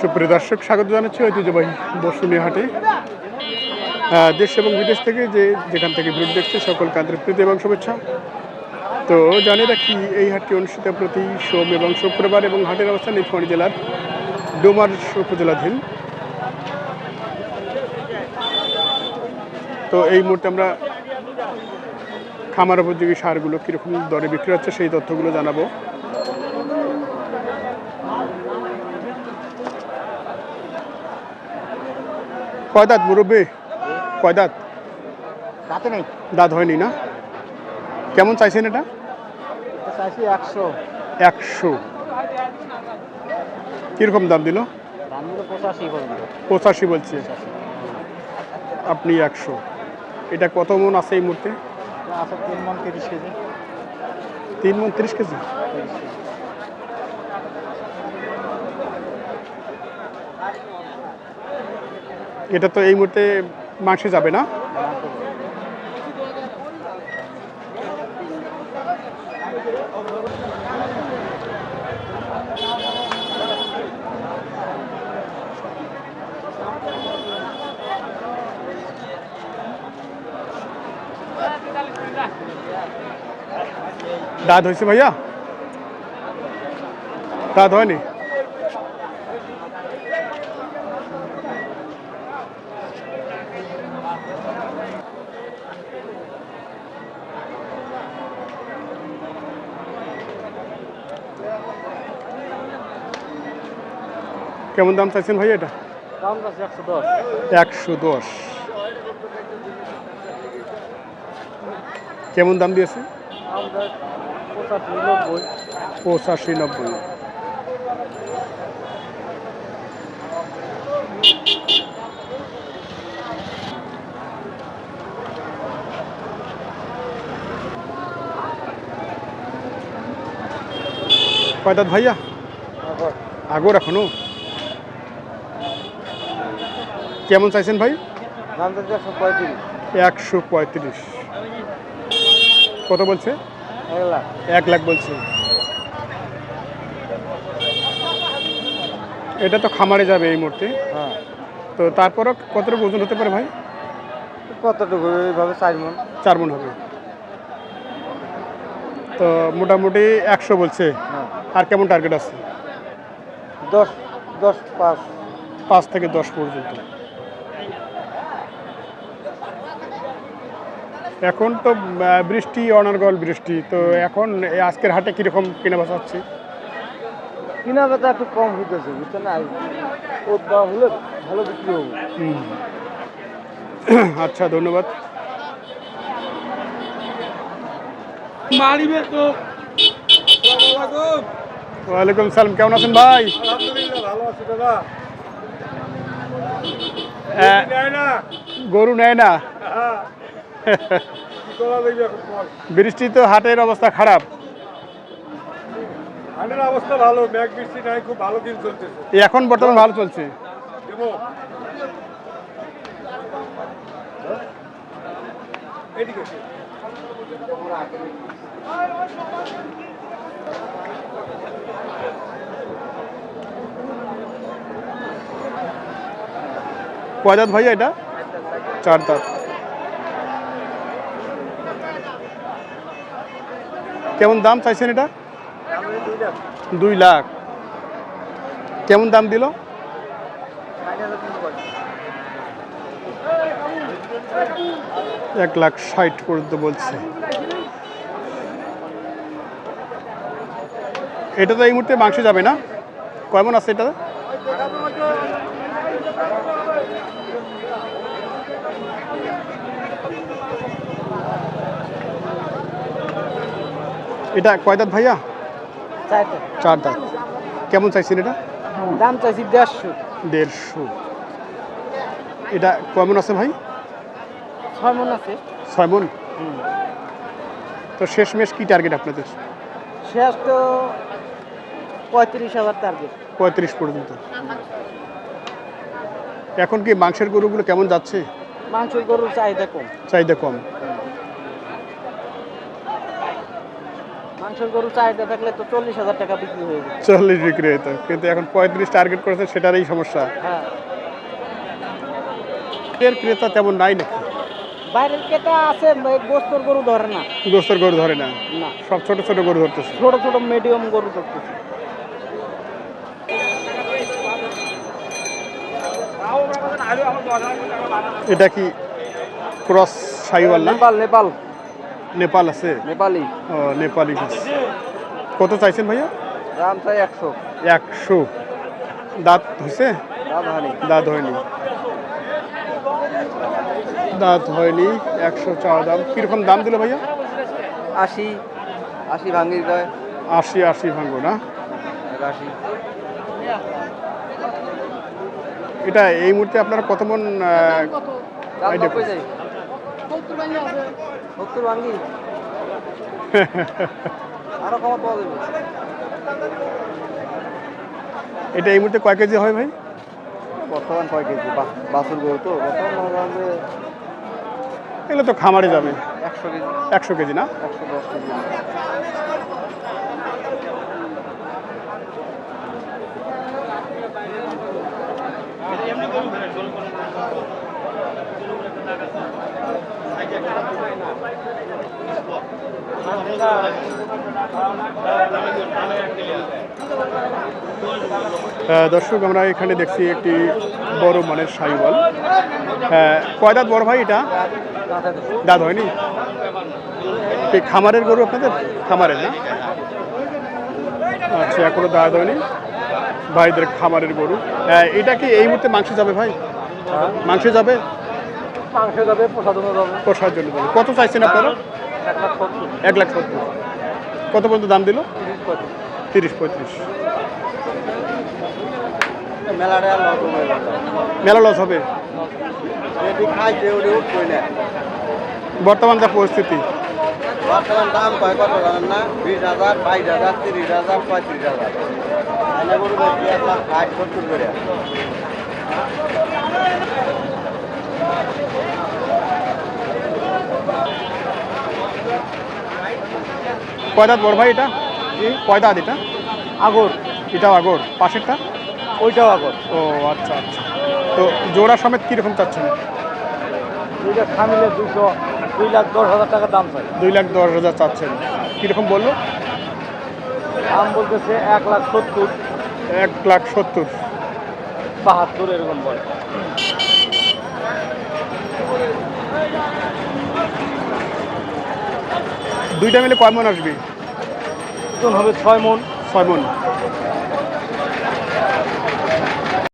সুপ্রিয় দর্শক, স্বাগত জানাচ্ছি ঐতিহ্যবাহী বসুনিয়া হাটে দেশ এবং বিদেশ থেকে যে যেখান থেকে ভিড় দেখছে, সকল কান্তের প্রীতি এবং শুভেচ্ছা। তো জানিয়ে রাখি, এই হাটটি অনুষ্ঠিত প্রতি সোম এবং শুক্রবার এবং হাটের অবস্থান নীলফামারী জেলার ডোমার উপজেলাধীন। তো এই মুহূর্তে আমরা খামার উপযোগী সারগুলো কীরকম দরে বিক্রি হচ্ছে, সেই তথ্যগুলো জানাব। কয় দাঁত মুরব্বী? কয় দাঁত? নেই। দাঁত হয়নি না? কেমন চাইছেন এটা? চাইছি একশো। একশো। কীরকম দাম দিল? পঁচাশি বলছে। আপনি একশো। এটা কত মন আছে এই মুহূর্তে? তিন মন তিরিশ কেজি। তিন মন তিরিশ কেজি তিরিশ কেজি এটা তো এই মুহূর্তে মাংসে যাবে না। দাঁত হয়েছে ভাইয়া? দাঁত হয়নি? কেমন দাম চাইছেন ভাই এটা? একশো দশ। কেমন দাম দিয়েছে? পঁচাশি নব্বই। পঁচাশি নব্বই। কয় দাঁত ভাইয়া? আগর এখনও? কেমন চাইছেন ভাই? একশো পঁয়ত্রিশ। কত বলছে? এক লাখ। বলছে। এটা তো খামারে যাবে এই মুহূর্তে। হ্যাঁ। তো তারপরও কতটুকু ওজন হতে পারে ভাই? কতটুকু এইভাবে চার মন। চার মন হবে। তো মোটামুটি একশো বলছে। হ্যাঁ। আর কেমন টার্গেট আছে? দশ দশ পাঁচ। পাঁচ থেকে দশ পর্যন্ত। এখন তো বৃষ্টি অনার্গল বৃষ্টি তো এখন এই আজকের হাটে কীরকম কেনা বেচা হচ্ছে? কিনা বেচা একটু কম হইতেছে বুঝছেন না? হলে ভালো বিক্রি হবে। হুম। আচ্ছা ধন্যবাদ। মারিবে তো। ওয়ালাইকুম সালাম কেমন আছেন ভাই? ভালো আছি দাদা। আহ, গরু নেয় না। বৃষ্টি তো হাটের অবস্থা খারাপ। ধানের অবস্থা ভালো বৃষ্টি নাই খুব ভালো দিন চলতেছে। এখন বর্তমান ভালো চলছে। কয় দাঁত ভাইয়া এটা? চার দাঁত। কেমন দাম চাইছেন এটা? দুই লাখ। কেমন দাম দিল? এক লাখ ষাট পর্যন্ত বলছে। এটা তো এই মুহূর্তে মাংস যাবে না? কেমন আছে এটা এটা কয় দাঁত ভাইয়া? চার দাঁত। কেমন চাইছেন এটা? দাম চাইছি দেড়শো। দেড়শো। এটা কেমন আছে ভাই? ছয় মন আছে। ছয় মন? তো শেষমেশ কি টার্গেট আপনাদের? শেষ তো পঁয়ত্রিশ হাজার টার্গেট পঁয়ত্রিশ পর্যন্ত। এখন কি মাংসের গরুগুলো কেমন যাচ্ছে? মাংসের গরুর চাহিদা কম। চাহিদা কম। মাংসের গরু চাহিদা থাকলে তো চল্লিশ হাজার টাকা বিক্রি হয়ে চল্লিশ বিক্রি হতো কিন্তু এখন পঁয়ত্রিশ টার্গেট করেছে সেটারই সমস্যা। হ্যাঁ। এর ক্রেতা তেমন নাই নাকি? বাইরের কেটা আছে গোস্তর গরু ধরে না। গোস্তর গরু ধরে না? না। সব ছোট ছোট গরু ধরতেছে? ছোট ছোট মিডিয়াম গরু ধরতেছে। এটা কি ক্রস সাইওয়াল নেপাল নেপাল। নেপাল আছে? নেপালি। ও নেপালি গাছ কত চাইছেন ভাইয়া? দাম চাই একশো। একশো। দাঁত হয়েছে দাঁত হয়নি। দাঁত হয়নি। একশো চার দাম। কীরকম দাম দিল ভাইয়া? আশি। আশি ভাঙ্গি যায়। আশি আশি ভাঙ্গো না? আশি। এটা এই মুহূর্তে আপনারা কত? মন আহ, দাম আইডিয়া নব্বই যাই সত্তর ভাঙ্গি আরও কমা পাওয়া যাবে। এটা এই মুহূর্তে কয় কেজি হয় ভাই? বর্তমান কয় কেজি? বা- বাছুর গরু তো। বর্তমান মনে এগুলো তো খামারে যাবে। একশো কেজি। একশো কেজি না? একশো দশ কেজি। আহ, দর্শক আমরা এখানে দেখছি একটি বড় মানের সাইওয়াল। হ্যাঁ কয় দাঁত বড় ভাই এটা? দাঁত হয়নি? খামারের গরু আপনাদের? খামারের না? আচ্ছা এখনও দাঁত হয়নি? ভাইদের খামারের গরু। হ্যাঁ, এটা কি এই মুহূর্তে মাংস যাবে ভাই? মাংস যাবে? মাংস যাবে যাবে। জন্য যাবে। কত চাইছেন আপনারা? এক লাখ সত্তর। কত পর্যন্ত দাম দিল? তিরিশ পঁয়ত্রিশ। মেলা লস হবে? বর্তমান যা পরিস্থিতি। বর্তমান দাম কয় কত জানেন না? বিশ হাজার বাইশ হাজার তিরিশ হাজার পঁয়ত্রিশ হাজার। আইনা গরু বেশি এক লাখ ষাট সত্তর করে কয় দাঁত বড় ভাই এটা? কয় দাঁত এটা আগর। এটাও আগর। পাশেরটা? ওইটাও আগর। ও আচ্ছা আচ্ছা। তো জোড়া সমেত কীরকম চাচ্ছেন? দুইটা খামিলে দুইশো দুই লাখ দশ হাজার টাকা দাম চাই। দুই লাখ দশ হাজার চাচ্ছেন। কীরকম বলল? দাম বলতেছে এক লাখ সত্তর। এক লাখ সত্তর। বাহাত্তর এরকম বলে। দুইটা মিলে কয় মন আসবে? হবে ছয় মন। ছয় মন।